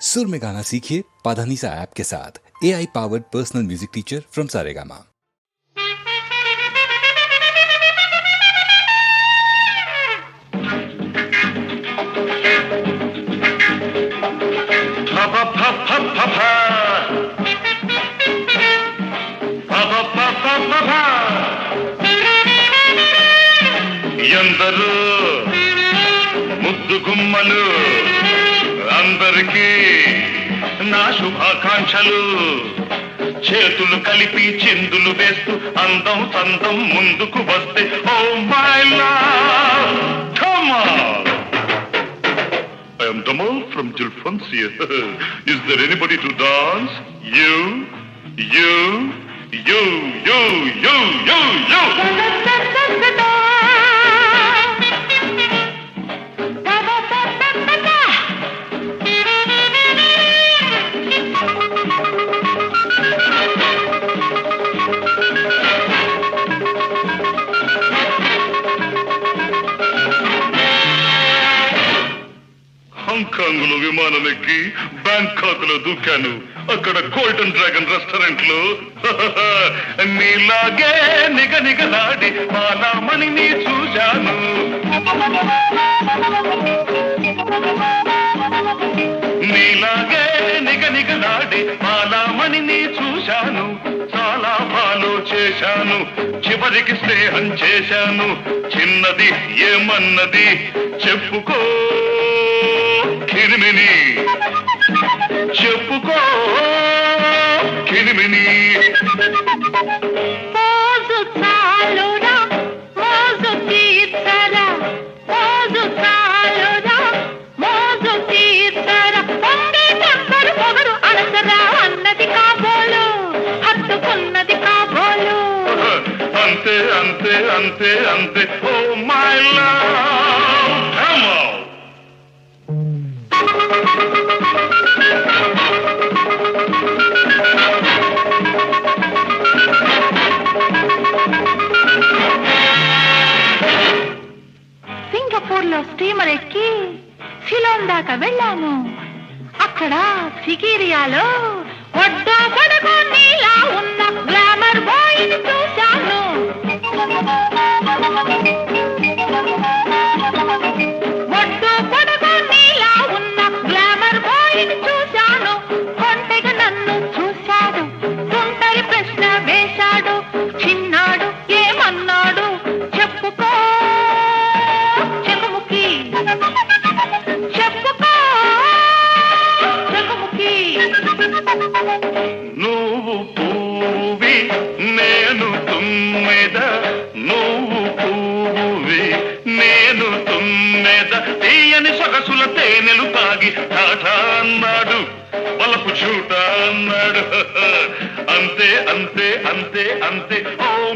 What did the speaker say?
सुर में गाना सीखिए पाधानीसा ऐप के साथ A I powered personal music teacher from Saregama ఫ ఫ ఫ ఫ ఫ ఫ. ఫ ఫ ఫ ఫ ఫ ఫ. ఎందరో ముద్దు గుమ్మలు అందరికీ నా శుభాకాంక్షలు చేతులు కలిపి చిందులు వేస్తూ అందం సందం ముందుకు వస్తే oh my love come on I am Damal from Jilfonsia. Is there anybody to dance? You, you, you, you, you, you, you. హాంకాంగ్లో విమానం ఎక్కి బ్యాంకాక్లో దూకాను. అక్కడ గోల్డెన్ డ్రాగన్ రెస్టారెంట్లో నీలాగే నిగ నిగలాడి మాలామణిని చూశాను. నీలాగే నిగ నిగలాడి మాలామణిని చూశాను. చాలా ఫాలో చేశాను. చివరికి స్నేహం చేశాను. చిన్నది ఏమన్నది చెప్పుకో. కిరిమిని. చెప్పుకో కిరిమిని. అంతే అంతే అంతే అంతే. Oh my love. స్టీమర్ ఎక్కి సిలోన్ దాకా వెళ్ళాను అక్కడ సిగిరియాలో ఒడ్డో పొడగో నీలా ఉన్న గ్లామర్ బాయ్ నువ్వు పూవి నేను తుమ్మెద నువ్వు పూవి నేను తుమ్మెద. తీయని సొగసుల తేనెలు తాగి టాటా అన్నాడు వలపు చూట అన్నాడు. అంతే అంతే అంతే అంతే. ఓ